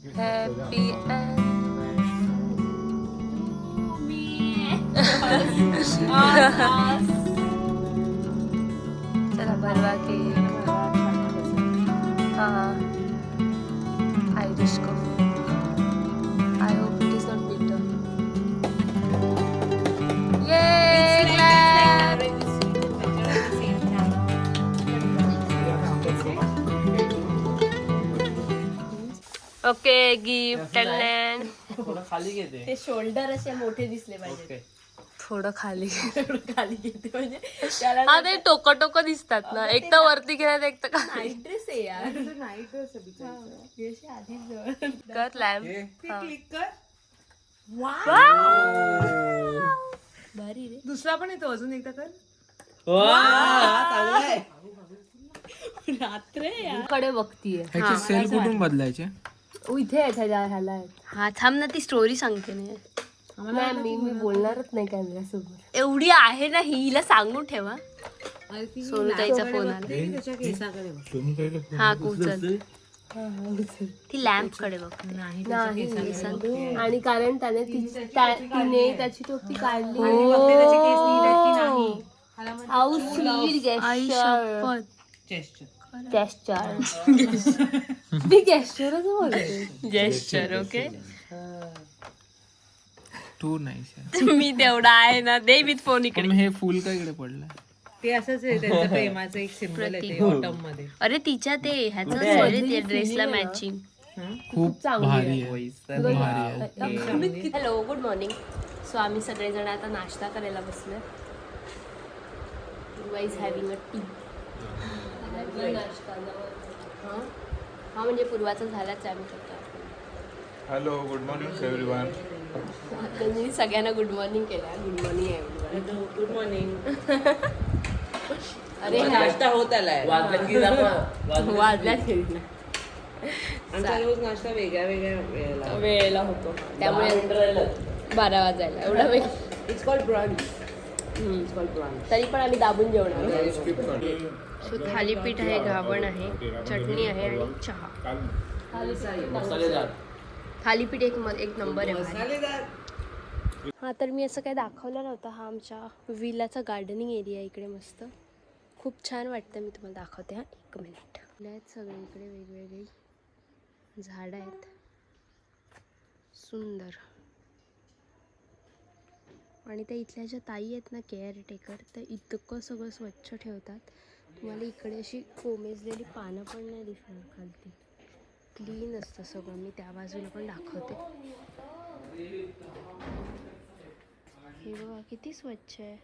Happy चला भरवा cake okay gift and थोडं खाली घेते ते. शोल्डर असे मोठे दिसले पाहिजे ओके. थोडं खाली. खाली घेते म्हणजे त्याला हा ते टोक टोक दिसतात ना. एक तर वरती घेण्यात एक तर खाली. नाईट ड्रेस आहे यार. नाईट ड्रेस आधीच जवळ. कर लॅम्प. भारी रे. दुसरा पण येतो अजून एकदा कर. रात्र आहे यार. कडे बघतीये. ह्याचे सेल कुठून बदलायचे? इथे ह्याला. हा थांब ना ती स्टोरी सांगते ना नाही मी मी बोलणारच नाही कॅमेरा समोर एवढी आहे ना ही हिला सांगून ठेवा. सोनताईचा फोन आला. त्याच्या केसाकडे बघ. हा उचल. ती लॅम्पकडे बघ नाही. आणि कारण त्याने ती- त्या- तिने त्याची टोपी काढली हाऊ स्वीट गेस्चर मी गेस्चरच बोलते ओके तू नाही. मी तेवढा आहे ना दे विथ फोन इकडे. हे फुल का इकडे पडलंय ते असंच आहे त्यांचं प्रेमाचं एक सिम्बल आहे ते ऑटममध्ये. अरे तिच्या ते ह्याच ड्रेसला मॅचिंग खूप भारी आहे. भारी आहे. हॅलो गुड मॉर्निंग सो आम्ही सगळेजण आता नाश्ता करायला बसलो वाईज हॅव्हिंग अ टी हा म्हणजे पूर्वाचा झालाच आहे आम्ही हॅलो गुड मॉर्निंग एव्हरीवन त्यांनी सगळ्यांना गुड मॉर्निंग केलं गुड मॉर्निंग आहे गुड मॉर्निंग अरे नाश्ता होत आलाय. वाजल्या खेळला आमचा रोज नाश्ता वेगळ्या वेगळ्या वेळेला होतो. त्यामुळे बारा वाजायला एवढा वेळ. It's called brunch it's called brunch तरी पण आम्ही दाबून जेवणार. सो थालीपीठ आहे घावण आहे चटणी आहे आणि चहा. थालीपीठ एक एक नंबर आहे. हा तर मी असं काही दाखवलं नव्हतं. हा आमच्या विलाचा गार्डनिंग एरिया इकडे मस्त. खूप छान वाटतं मी तुम्हाला दाखवते हा एक मिनिट आहेत सगळे इकडे वेगवेगळी झाडं आहेत. सुंदर. आणि त्या इथल्या ज्या ताई आहेत ना केअरटेकर त्या इतकं सगळं स्वच्छ ठेवतात. तुम्हाला इकडे अशी कोमेजलेली पानं पण नाही दिसणार खालती. क्लीन असतं सगळं. मी त्या बाजूला पण दाखवते. हे बघा किती स्वच्छ आहे.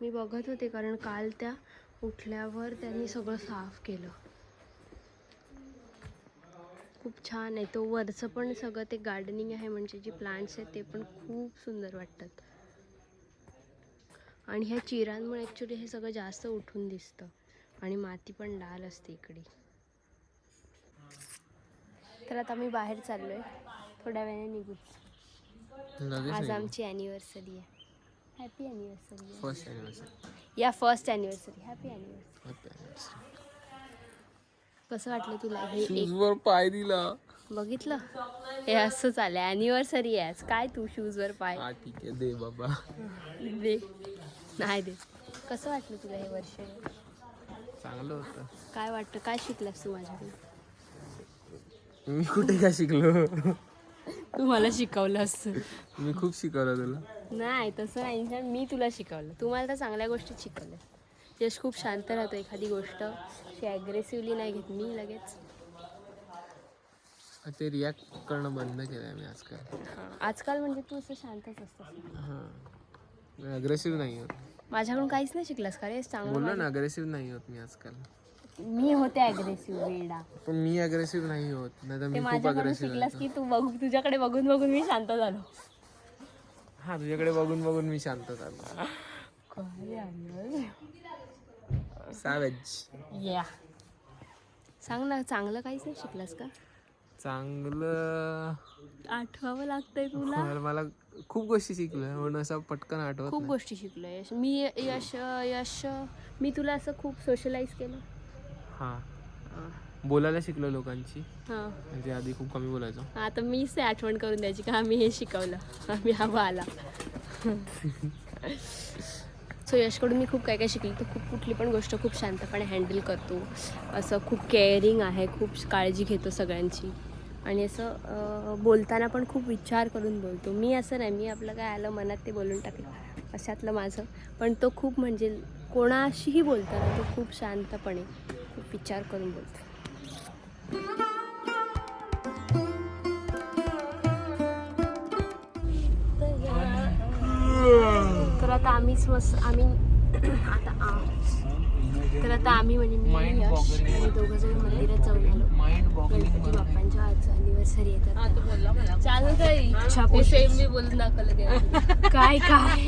मी बघत होते कारण काल त्या उठल्यावर त्यांनी सगळं साफ केलं. खूप छान आहे. तो वरचं पण सगळं ते गार्डनिंग आहे म्हणजे जे प्लांट्स आहेत ते पण खूप सुंदर वाटतात. आणि ह्या चिरांमुळे ॲक्च्युली हे सगळं जास्त उठून दिसतं. आणि माती पण लाल असते इकडे. तर आता मी बाहेर चाललो आहे थोड्या वेळाने निघू. आज आमची ॲनिव्हर्सरी आहे. हॅपी ॲनिव्हर्सरी फर्स्ट या फर्स्ट ॲनिव्हर्सरी हॅपी ॲनिव्हर्सरी कसं वाटलं तुला हे पाय दिला. बघितलं? हे असंच आलं ॲनिव्हर्सरी आहे आज. काय तू शूजवर पाय? ठीक आहे. दे बाबा. दे. नाही दे कसं वाटलं तुला हे वर्ष? चांगलं होतं. काय वाटतं? काय शिकलास तू माझ्याकडून मी कुठे काय शिकलो? तू मला शिकवलं असतं मी खूप शिकवलं तुला. नाही तसं नाही. मी तुला शिकवलं. तू मला तर चांगल्या गोष्टी शिकवल्या. यश खूप शांत राहतो एखादी गोष्ट. अशी ॲग्रेसिव्हली नाही घेत मी लगेच. ते रिॲक्ट करणं बंद केलंय मी आजकाल. हां. आजकाल म्हणजे तू असं शांतच असतोस. हां. अग्रेसिव्ह नाही होत. माझ्याकडून काहीच नाही शिकलास का रे? चांगलं ना अग्रेसिव्ह नाही होत मी आजकाल. मी होते ॲग्रेसिव्ह वेडा. पण मी अग्रेसिव्ह नाही होत नाही तर ते मी खूप माझ्याकडून अग्रेसिव्ह शिकलास की तू बघ तुझ्याकडे बघून बघून मी शांत झालो. हा तुझ्याकडे बघून बघून मी शांत झालो. सॅवेज या सांग ना चांगलं काहीच नाही शिकलास का? चांगलं. आठवावं लागतंय तुला? मला खूप गोष्टी शिकलोय म्हणून असं पटकन आठवत खूप. गोष्टी शिकलोय यश. मी यश यश मी तुला असं खूप सोशलाइज केलं. हा. बोलायला शिकलो लोकांची हां. म्हणजे आधी खूप कमी बोलायचो. आता मीच ते आठवण करून द्यायची का आम्ही हे शिकवलं आम्ही हवा आला सो यशकडून मी खूप काय काय शिकली. तर खूप कुठली पण गोष्ट खूप शांतपणे हँडल करतो असं खूप केअरिंग आहे खूप काळजी घेतो सगळ्यांची. आणि असं बोलताना पण खूप विचार करून बोलतो. मी असं नाही मी आपलं काय आलं मनात ते बोलून टाकलं अशातलं माझं. पण तो खूप म्हणजे कोणाशीही बोलताना तो खूप शांतपणे खूप विचार करून बोलतो. तर आता आम्हीच मस्त आम्ही आता तर आता आम्ही म्हणजे मी आणि यश आणि दोघं जण मंदिरात जाऊन आलो. गणपती बाप्पांच्या आज अनिव्हर्सरी येतात बोलला मला. चालू मी बोलून दाखवलं काय काय?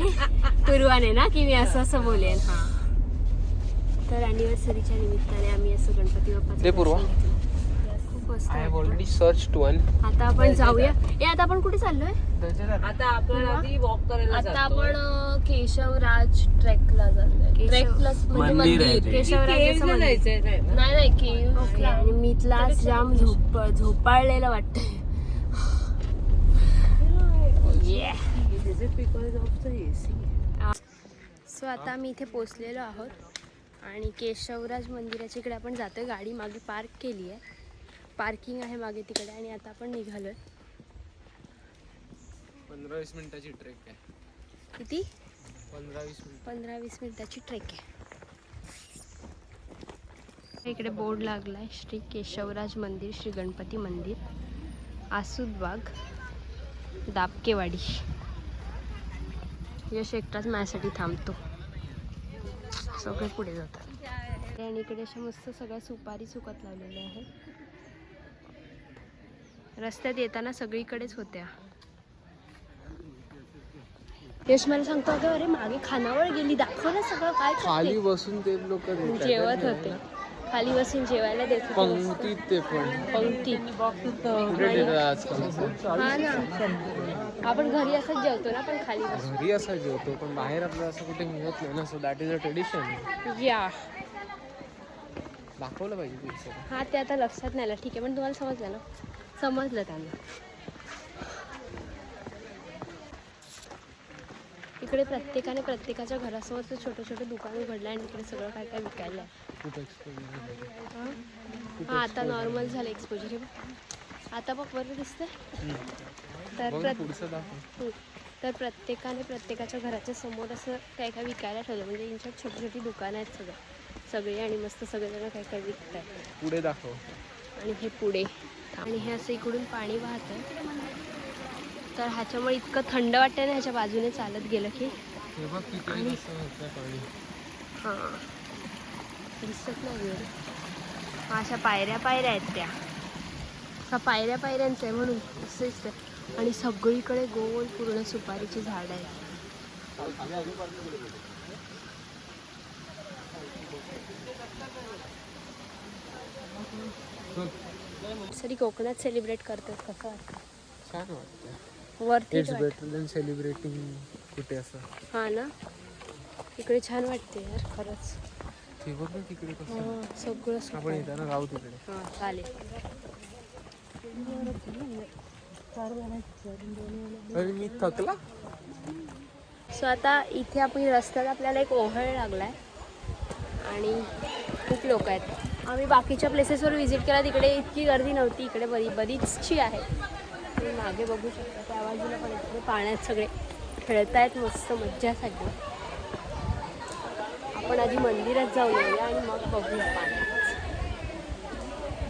पूर्वाने ना की मी असं असं बोलेन? हा. तर अनिव्हर्सरीच्या निमित्ताने आम्ही असं गणपती वाटतं. ऑलरेडी सर्च वन आता आपण जाऊया. ए आता आपण कुठे चाललोय? आता आपण आधी वॉक करायला आता जातो आपण केशवराज ट्रेकला जातोय. ट्रेक प्लस म्हणजे मंदिर आहे मंदिर. ते. केशवराजाचं मंदिर. जायचंय काय? ना? नाही नाही. आणि मी जाम झोप झोपाळलेलं वाटतंय. Yeah. Is it because of the AC? So आता आम्ही इथे पोचलेलो आहोत. आणि केशवराज मंदिराच्या इकडे आपण जातोय. गाडी मागे पार्क केली आहे. पार्किंग आहे मागे तिकडे. आणि आता आपण निघालोय. पंधरा वीस मिनिटाची ट्रेक आहे. किती? पंधरा वीस मिनिटाची ट्रेक आहे. इकडे बोर्ड लागलाय श्री केशवराज मंदिर श्री गणपती मंदिर आसूदबाग दाबकेवाडी यश एकटाच माझ्यासाठी थांबतो. सगळे पुढे जातात. आणि इकडे अशा मस्त सगळ्या सुपारी सुकत लावलेल्या आहेत. रस्त्यात येताना सगळीकडेच होत्या. यश मला सांगतो अगं अरे मागे खानावळ गेली दाखव ना सगळं काय? खाली बसून ते लोक जेवत होते. खाली बसून जेवायला देत. पंक्तीत ते पण. पंक्ती हा ना. आपण घरी असंच जेवतो ना पण खाली बसून. घरी असा जेवतो पण बाहेर आपल्याला असं कुठे मिळत नाही ना so that is a tradition या. दाखवलं पाहिजे. हा ते आता लक्षात नाही आलं. ठीक आहे पण तुम्हाला समजलं ना? समजलं त्यांना. इकडे प्रत्येकाने प्रत्येकाच्या घरासमोर छोटे छोटे दुकान उघडलं आणि इकडे सगळं काय काय विकायला. आहे हा? आता नॉर्मल झालं एक्सपोजर हे. आता बघ बरं दिसतंय. तर बघ प्रत पुढचं दाखव. हं. तर प्रत्येकाने प्रत्येकाच्या घराच्या समोर असं काय काय विकायला ठेवलं. म्हणजे यांच्यात छोटी छोटी दुकानं आहेत सगळं. सगळे आणि मस्त सगळेजण काय काय विकत आहेत पुढे दाखव. आणि हे पुढे. आणि हे असं इकडून पाणी वाहत आहे तर ह्याच्यामुळे इतकं थंड वाटतं ना ह्याच्या बाजूने चालत गेलं की. हे हां. दिसत नाही. हा अशा पायऱ्या पायऱ्या आहेत त्या. अशा पायऱ्या पायऱ्यांचं आहे म्हणून असं दिसतं आणि सगळीकडे गोल पूर्ण सुपारीची झाडं आहेत. सरी कोकणात सेलिब्रेट करतात कसं वाटतं? छान वाटतं. वरती इट्स बेटर देन सेलिब्रेटिंग कुठे असं. हा ना? इकडे छान वाटते यार खरंच. ते बघ ना तिकडे कसं हा, सगळं आपण सुपारी. येताना राहू तिकडे. हा चालेल. अरे मी थकला? सो आता इथे आपण रस्त्यात आपल्याला एक ओहळ लागलाय. आणि खूप लोक आहेत. आम्ही बाकीच्या प्लेसेसवर व्हिजिट केला. तिकडे इतकी गर्दी नव्हती. इकडे बरी बरीचशी आहे. तुम्ही मागे बघू शकता. त्या बाजूला पण इकडे पाण्यात सगळे खेळतायत मस्त मज्जासाठी. आपण आधी मंदिरात जाऊन येऊया आणि मग बघूया पाण्यात.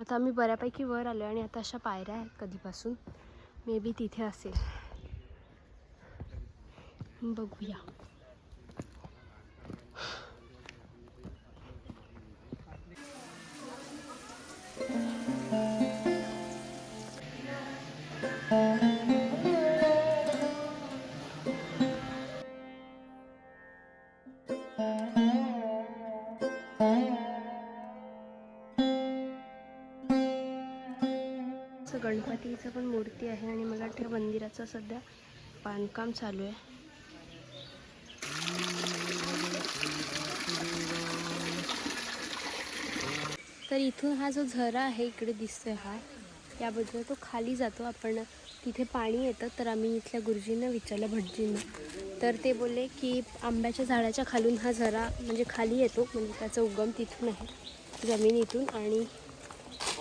आता आम्ही बऱ्यापैकी वर आलो आणि आता अशा पायऱ्या आहेत कधीपासून. मे बी तिथे असेल. बघूया. गणपतीचं पण मूर्ती आहे आणि मला वाटतं मंदिराचं सध्या बांधकाम चालू आहे. तर इथून हा जो झरा आहे इकडे दिसतोय हा. याबद्दल तो खाली जातो. आपण तिथे पाणी येतं तर आम्ही इथल्या गुरुजींना विचारलं भटजींना. तर ते बोलले की आंब्याच्या झाडाच्या खालून हा झरा म्हणजे खाली येतो. म्हणजे त्याचा उगम तिथून आहे जमिनीतून. आणि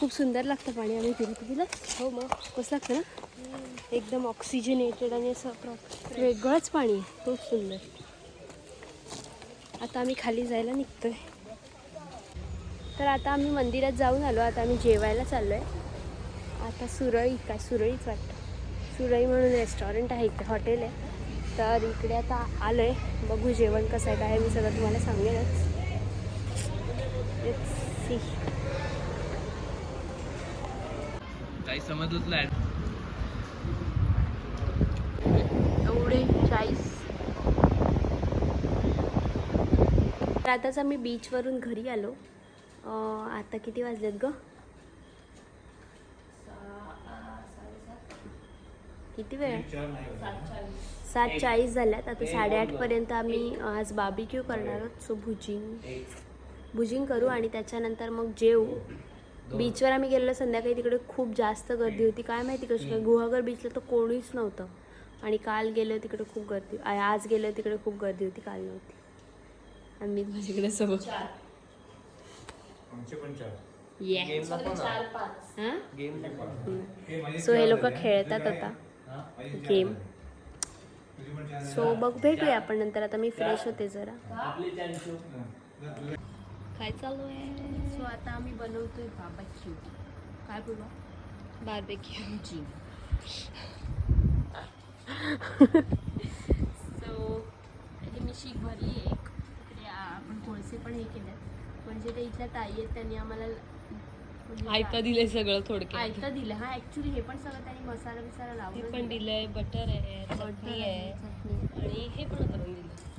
खूप सुंदर लागतं पाणी आम्ही पिलं दिलं हो मग कसं लागतं ना? एकदम ऑक्सिजनेटेड आणि असं प्रॉपर वेगळंच पाणी आहे. खूप सुंदर. आता आम्ही खाली जायला निघतोय. तर आता आम्ही मंदिरात जाऊन आलो. आता आम्ही जेवायला चाललो आहे आता सुरळी काय सुरळीच वाटतं. सुरळी म्हणून रेस्टॉरंट आहे इकडे हॉटेल आहे. तर इकडे आता आलो आहे बघू जेवण कसं आहे काय मी सगळं तुम्हाला सांगेनच. सी काही समजलंच नाही. एवढे चाळीस. तर आताच आम्ही बीचवरून घरी आलो. आता किती वाजलेत ग? किती वेळ? सात चाळीस झाल्यात. आता साडेआठपर्यंत आम्ही आज बाबी क्यू करणार आहोत. सो भुजिंग भुजिंग करू आणि त्याच्यानंतर मग जेवू. बीचवर आम्ही गेलेलो संध्याकाळी तिकडे खूप जास्त गर्दी होती. काय माहिती कशी काय? गुहागर बीचला तर कोणीच नव्हतं. आणि काल गेलो तिकडे खूप गर्दी आज गेलो तिकडे खूप गर्दी होती काल नव्हती. आणि मी माझ्याकडे सोबत सो हे? लोक खेळतात आता. गेम सो बघ भेटूया आपण नंतर. आता मी फ्रेश होते जरा. काय चालू आहे? सो आता आम्ही बनवतोय बाबाक्यू काय बोलू बार्बेक्यू जी सो त्याची मी शीक भरली एक. तिकडे आपण कोळसे पण हे केले. म्हणजे ते इथल्या ताई आहेत त्यांनी आम्हाला म्हणजे आयता दिलंय सगळं थोडक्यात. आयतं दिलं हा ऍक्च्युली हे पण सगळं त्यांनी मसाला बिसाला हे लावून पण दिलंय. बटर आहे चटणी आहे आणि हे पण करून दिलं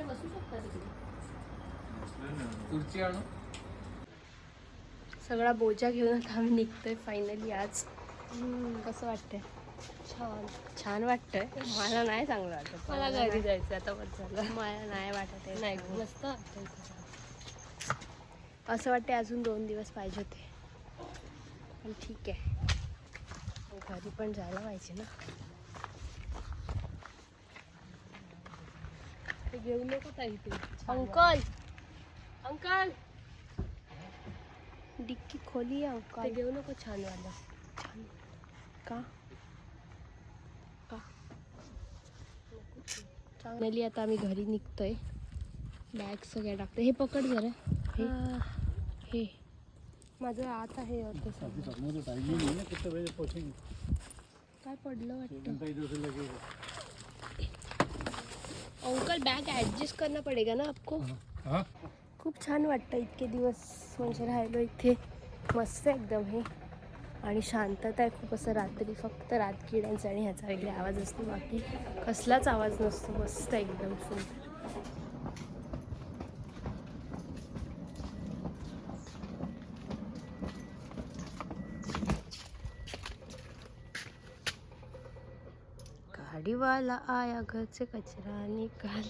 इकडे बसू शकता तिकडे. खुर्ची आणू? सगळा बोजा घेऊन आता आम्ही निघतोय फायनली आज. कसं वाटतंय? छान. छान वाटतंय. मला नाही चांगलं वाटत. मला घरी जायचं आता बस झालं मला नाही वाटत आहे. नाही. मस्त वाटतं. असं वाटते अजून दोन दिवस पाहिजे होते. पण ठीक आहे. घरी पण जायला पाहिजे ना. तू अंकल. अंकल. डिक्की खोली ते अंकल. घेऊ नको छान वाटलं. का? का? फायनली आता आम्ही घरी निघतोय. बॅग सगळ्या टाकतो हे पकड जरा. हे. हे. माझं आत आहे काय पडलं वाटतं? अंकल बैग ॲडजस्ट करना पडेगा ना आपको? खूप छान वाटतं इतके दिवस म्हणजे राहिलो इथे. मस्त एकदम हे. आणि शांतता आहे खूप असं रात्री फक्त रातकिड्यांचा आणि ह्याचा वगैरे आवाज असतो. बाकी कसलाच आवाज नसतो. मस्त एकदम सुंदर ગાડીવાલા આયા ઘર છે કચરાની કાલ.